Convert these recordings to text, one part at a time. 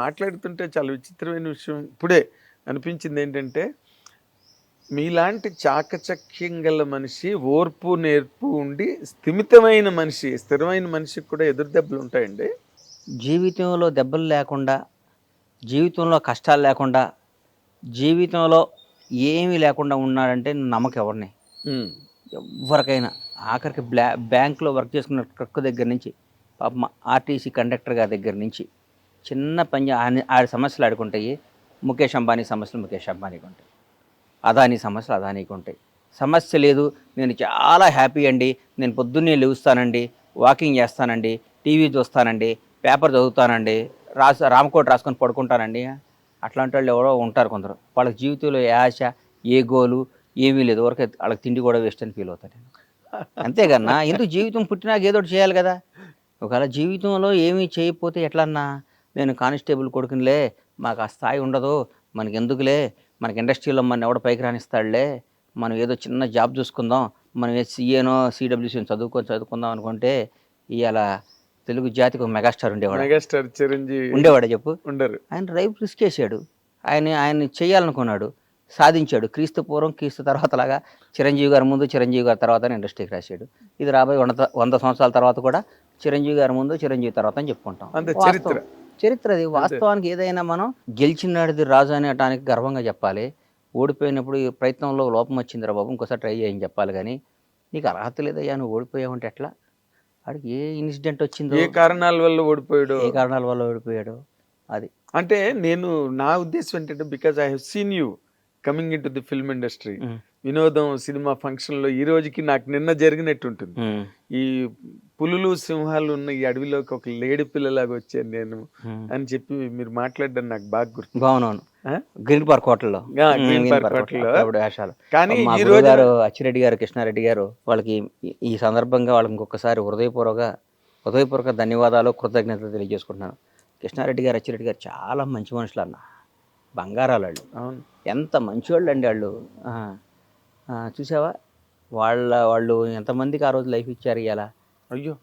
మాట్లాడుతుంటే చాలా విచిత్రమైన విషయం ఇప్పుడే అనిపించింది ఏంటంటే మీలాంటి చాకచక్యం గల మనిషి ఓర్పు నేర్పు ఉండి స్థిమితమైన మనిషి స్థిరమైన మనిషికి కూడా ఎదురు దెబ్బలు ఉంటాయండి. జీవితంలో దెబ్బలు లేకుండా జీవితంలో కష్టాలు లేకుండా జీవితంలో ఏమీ లేకుండా ఉన్నాడంటే నమ్మకం ఎవరిని ఎవరికైనా ఆఖరికి బ్లా బ్యాంకులో వర్క్ చేసుకున్న ట్రక్ దగ్గర నుంచి పాపం ఆర్టీసీ కండక్టర్ గారి దగ్గర నుంచి చిన్న పని ఆరు సమస్యలు ఆడుకుంటాయి. ముఖేష్ అంబానీ సమస్యలు ముఖేష్ అంబానీకి ఉంటాయి. అదానీ సమస్యలు అదానీకి ఉంటాయి. సమస్య లేదు. నేను చాలా హ్యాపీ అండి. నేను పొద్దున్నే లేవుస్తానండి. వాకింగ్ చేస్తానండి. టీవీ చూస్తానండి. పేపర్ చదువుతానండి. రాసు రామకోట్ రాసుకొని పడుకుంటానండి. అట్లాంటి వాళ్ళు ఎవరో ఉంటారు కొందరు. వాళ్ళకి జీవితంలో ఏ ఆశ ఏ గోలు ఏమీ లేదు. వరకు వాళ్ళకి తిండి కూడా వేస్ట్ అని ఫీల్ అవుతాను నేను. అంతేకన్నా ఎందుకు జీవితం పుట్టినాక ఏదో ఒకటి చేయాలి కదా? ఒకవేళ జీవితంలో ఏమీ చేయకపోతే ఎట్లన్నా? నేను కానిస్టేబుల్ కొడుకునిలే మాకు ఆ స్థాయి ఉండదు మనకి ఎందుకులే మనకి ఇండస్ట్రీలో మన ఎవడ పైకి రానిస్తాడులే మనం ఏదో చిన్న జాబ్ చూసుకుందాం మనం ఏ సీఏనో సిడబ్ల్యూసీని చదువుకొని చదువుకుందాం అనుకుంటే ఇవాళ తెలుగు జాతికి ఒక మెగాస్టార్ ఉండేవాడు. మెగాస్టార్ చిరంజీవి ఉండేవాడు చెప్పు? ఉండరు. ఆయన రైట్ రిస్క్ చేశాడు. ఆయన ఆయన చేయాలనుకున్నాడు. సాధించాడు. క్రీస్తు పూర్వం క్రీస్తు తర్వాత లాగా చిరంజీవి గారి ముందు చిరంజీవి గారి తర్వాత ఇండస్ట్రీకి రాశాడు. ఇది రాబోయే వంద వంద సంవత్సరాల తర్వాత కూడా చిరంజీవి గారి ముందు చిరంజీవి తర్వాత అని చెప్పుకుంటాం. చరిత్ర. చరిత్ర అది. వాస్తవానికి ఏదైనా మనం గెలిచినాడిది రాజు అనేటానికి గర్వంగా చెప్పాలి. ఓడిపోయినప్పుడు ఈ ప్రయత్నంలో లోపం వచ్చిందిరా బాబు ఇంకోసారి ట్రై చేయని చెప్పాలి కానీ నీకు అర్హత లేదయ్యా నువ్వు ఓడిపోయావంటే ఎట్లా? వాడికి ఏ ఇన్సిడెంట్ వచ్చిందో? ఏ కారణాల వల్ల ఓడిపోయాడు? ఏ కారణాల వల్ల ఓడిపోయాడు? అది. అంటే నేను నా ఉద్దేశం ఏంటంటే because I have seen you coming in to the film industry. వినోదం సినిమా ఫంక్షన్లో ఈ రోజుకి నాకు నిన్న జరిగినట్టు ఉంటుంది. ఈ పులులు సింహాలు ఉన్న ఈ అడవిలోకి ఒక లేడి పిల్లలాగా వచ్చాను నేను. అని చెప్పి మీరు మాట్లాడడం నాకు బాగా గుర్తు. బాగున్నాను? గ్రీన్ పార్క్ హోటల్లో. కానీ ఈ రోజు గారు అచ్చిరెడ్డి గారు కృష్ణారెడ్డి గారు వాళ్ళకి ఈ- సందర్భంగా వాళ్ళకి ఇంకొకసారి హృదయపూర్వక హృదయపూర్వక ధన్యవాదాలు కృతజ్ఞతలు తెలియజేసుకుంటున్నాను. కృష్ణారెడ్డి గారు అచ్చిరెడ్డి గారు చాలా మంచి మనుషులు అన్న. బంగారాలు వాళ్ళు. ఎంత మంచివాళ్ళు అండి వాళ్ళు. ఆ, ఆ, చూసావా? వాళ్ళ వాళ్ళు ఎంతమందికి ఆ రోజు లైఫ్ ఇచ్చారు ఇవాళ అయ్యో.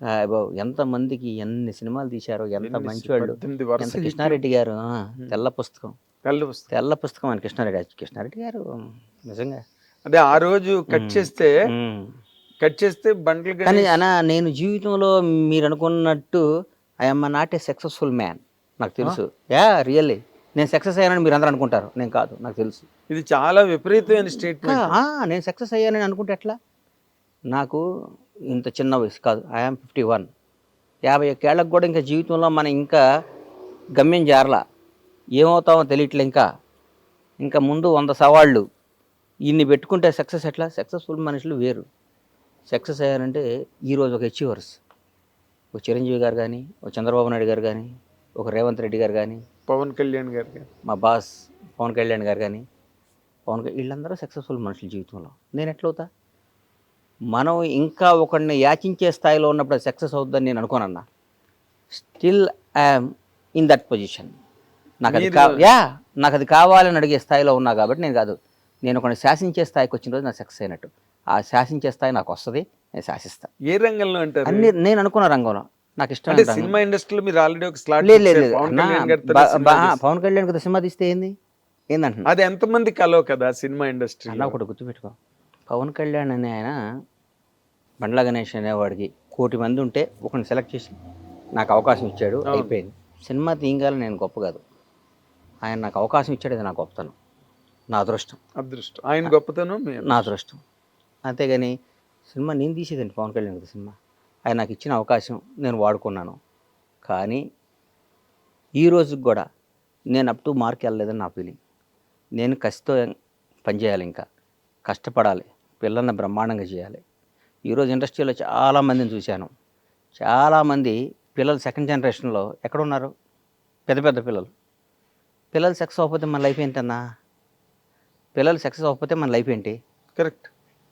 ఎంతమందికి ఎన్ని సినిమాలు తీశారు? ఎంత మంచివాళ్ళు ఎంత వరుస కృష్ణారెడ్డి గారు? తెల్ల పుస్తకం. కళ్ళు వస్తాయి తెల్ల పుస్తకం అని కృష్ణారెడ్డి కృష్ణారెడ్డి గారు నిజంగా. అదే ఆ రోజు కట్ చేస్తే. కట్ చేస్తే బండ్లు కానీ అన్న నేను జీవితంలో మీరు అనుకున్నట్టు I'm not a successful man నాకు తెలుసు. Yeah really. నేను సక్సెస్ అయ్యానని మీరు అందరూ అనుకుంటారు. నేను కాదు నాకు తెలుసు. ఇది చాలా విపరీతమైన స్టేట్మెంట్. నేను సక్సెస్ అయ్యానని అనుకుంటే ఎట్లా? నాకు ఇంత చిన్న వయసు కాదు ఐఎమ్ ఫిఫ్టీ వన్ యాభై ఒక్కేళ్ళకి కూడా ఇంకా జీవితంలో మనం ఇంకా గమ్యం జారలా. ఏమవుతామో తెలియట్లే ఇంకా. ఇంకా ముందు వంద సవాళ్ళు. ఇన్ని పెట్టుకుంటే సక్సెస్ ఎట్లా? సక్సెస్ఫుల్ మనుషులు వేరు. సక్సెస్ అయ్యారంటే ఈరోజు ఒక అచీవర్స్. ఒక చిరంజీవి గారు కానీ ఒక చంద్రబాబు నాయుడు గారు కానీ ఒక రేవంత్ రెడ్డి గారు కానీ పవన్ కళ్యాణ్ గారికి మా బాస్ పవన్ కళ్యాణ్ గారు కానీ పవన్ కళ్యాణ్ వీళ్ళందరూ సక్సెస్ఫుల్ మనుషులు జీవితంలో. నేను ఎట్లవుతా? మనం ఇంకా ఒకరిని యాచించే స్థాయిలో ఉన్నప్పుడు సక్సెస్ అవుతుందని నేను అనుకోనన్నా. Still I'm in that position. నాకు అది కా యా నాకు అది కావాలని అడిగే స్థాయిలో ఉన్నా కాబట్టి నేను కాదు. నేను ఒకరిని శాసించే స్థాయికి వచ్చిన రోజు నాకు సక్సెస్ అయినట్టు. ఆ శాసించే స్థాయి నాకు వస్తుంది నేను శాసిస్తా. ఏ రంగంలో అంటారు? అన్ని నేను అనుకున్న రంగంలో. నాకు ఇష్టం అంటే. సినిమా ఇండస్ట్రీలో మీరు ఆల్రెడీ ఒక స్లాట్ లేదు లేదు పవన్ కళ్యాణ్ కదా సినిమా తీస్తే ఏంది? ఏందంటున్నా అది ఎంతమంది కలవ కదా సినిమా ఇండస్ట్రీ అన్న ఒకటి గుర్తుపెట్టుకో. పవన్ కళ్యాణ్ అనే ఆయన బండ్ల గణేష్ అనేవాడికి కోటి మంది ఉంటే ఒకరిని సెలెక్ట్ చేసి నాకు అవకాశం ఇచ్చాడు. అయిపోయింది. సినిమా తీయగాలని నేను గొప్ప కాదు. ఆయన నాకు అవకాశం ఇచ్చాడు అది నా గొప్పతనం నా అదృష్టం. అదృష్టం. ఆయన గొప్పతనం నా అదృష్టం. అంతేగాని సినిమా నేను తీసేదండి పవన్ కళ్యాణ్ సినిమా. ఆయన నాకు ఇచ్చిన అవకాశం నేను వాడుకున్నాను. కానీ ఈ రోజుకి కూడా నేను అప్ టు మార్క్ వెళ్ళలేదని నా ఫీలింగ్ నేను కసితో పనిచేయాలి ఇంకా. కష్టపడాలి. పిల్లల్ని బ్రహ్మాండంగా చేయాలి. ఈరోజు ఇండస్ట్రీలో చాలామందిని చూశాను. చాలామంది పిల్లలు సెకండ్ జనరేషన్లో ఎక్కడున్నారు పెద్ద పెద్ద పిల్లలు. పిల్లలు సక్సెస్ అవ్వకపోతే మన లైఫ్ ఏంటన్నా? పిల్లలు సక్సెస్ అవ్వకపోతే మన లైఫ్ ఏంటి? కరెక్ట్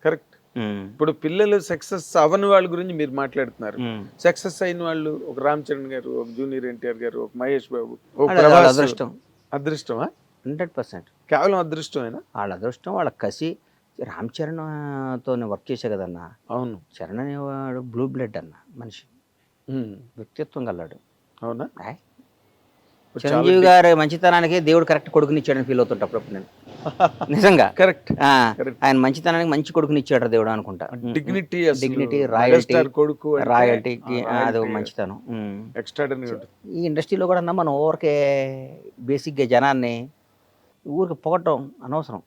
కరెక్ట్ ఇప్పుడు పిల్లలు సక్సెస్ అవ్వని వాళ్ళ గురించి మీరు మాట్లాడుతున్నారు. సక్సెస్ అయిన వాళ్ళు ఒక రామ్ చరణ్ గారు ఒక జూనియర్ ఎన్టీఆర్ గారు ఒక మహేష్ బాబు అదృష్టం. అదృష్టమా? Hundred percent. కేవలం అదృష్టమేనా? వాళ్ళ అదృష్టం వాళ్ళ కసి. రామ్ చరణ్తో వర్క్ చేసే కదన్నా? అవును. చరణ్ అనేవాడు బ్లూ బ్లడ్ అన్న మనిషి. ఉమ్. వ్యక్తిత్వం గల్లాడు అవునా. చిరంజీవి గారి మంచితనానికి దేవుడు కరెక్ట్ కొడుకునిచ్చాడని ఫీల్ అవుతుంటా అప్పుడప్పుడు నేను. నిజంగా? కరెక్ట్. ఆయన మంచితనానికి మంచి కొడుకునిచ్చాడు దేవుడు అనుకుంటా. డిగ్నిటీ డిగ్నిటీ రాయల్టీ కొడుకు రాయల్టీకి అది మంచితనం. ఈ ఇండస్ట్రీలో కూడా మనం ఊరికే బేసిక్గా జనాన్ని ఊరికి పొగటం అనవసరం.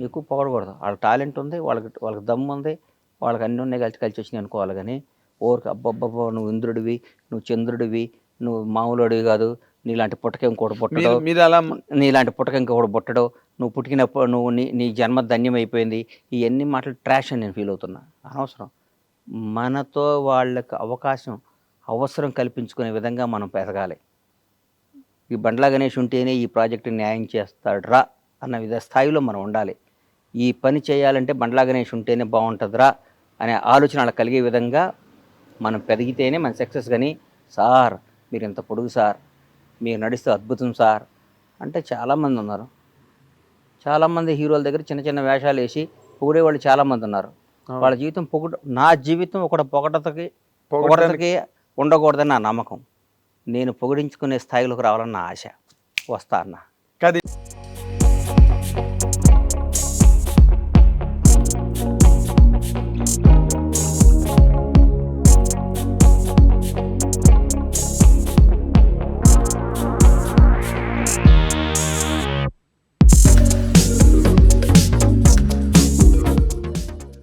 ఎక్కువ పొగడకూడదు. వాళ్ళకి టాలెంట్ ఉంది వాళ్ళకి వాళ్ళకి దమ్ము ఉంది వాళ్ళకి అన్ని ఉన్నాయి కలిసి కలిసి వచ్చినాయి అనుకోవాలి కానీ ఊరికి అబ్బబ్బబ్బ నువ్వు ఇంద్రుడివి నువ్వు చంద్రుడివి నువ్వు మామూలుడివి కాదు నీలాంటి పుట్టక ఇంకోటి పుట్టడు. నీలాంటి పుట్టక ఇంకొకటి పుట్టడు. నువ్వు పుట్టినప్పుడు నువ్వు నీ నీ జన్మ ధన్యమైపోయింది. ఇవన్నీ మాటలు ట్రాష్ అని నేను ఫీల్ అవుతున్నా. అనవసరం. మనతో వాళ్ళకి అవకాశం అవసరం కల్పించుకునే విధంగా మనం పెరగాలి. ఈ బండ్లా గణేష్ ఉంటేనే ఈ ప్రాజెక్టు న్యాయం చేస్తాడ్రా అన్న విధ స్థాయిలో మనం ఉండాలి. ఈ పని చేయాలంటే బండ్లా గణేష్ ఉంటేనే బాగుంటుందిరా అనే ఆలోచన అలా కలిగే విధంగా మనం పెరిగితేనే మన సక్సెస్ కానీ సార్ మీరు ఇంత పొడుగు సార్ మీరు నడిస్తే అద్భుతం సార్ అంటే చాలామంది ఉన్నారు. చాలామంది హీరోల దగ్గర చిన్న చిన్న వేషాలు వేసి పొగిడే వాళ్ళు చాలామంది ఉన్నారు. వాళ్ళ జీవితం పొగడ నా జీవితం ఒక పొగడతకి పొగడతకి ఉండకూడదని నా నమ్మకం. నేను పొగిడించుకునే స్థాయిలోకి రావాలని నా ఆశ. వస్తా అన్న. కాదు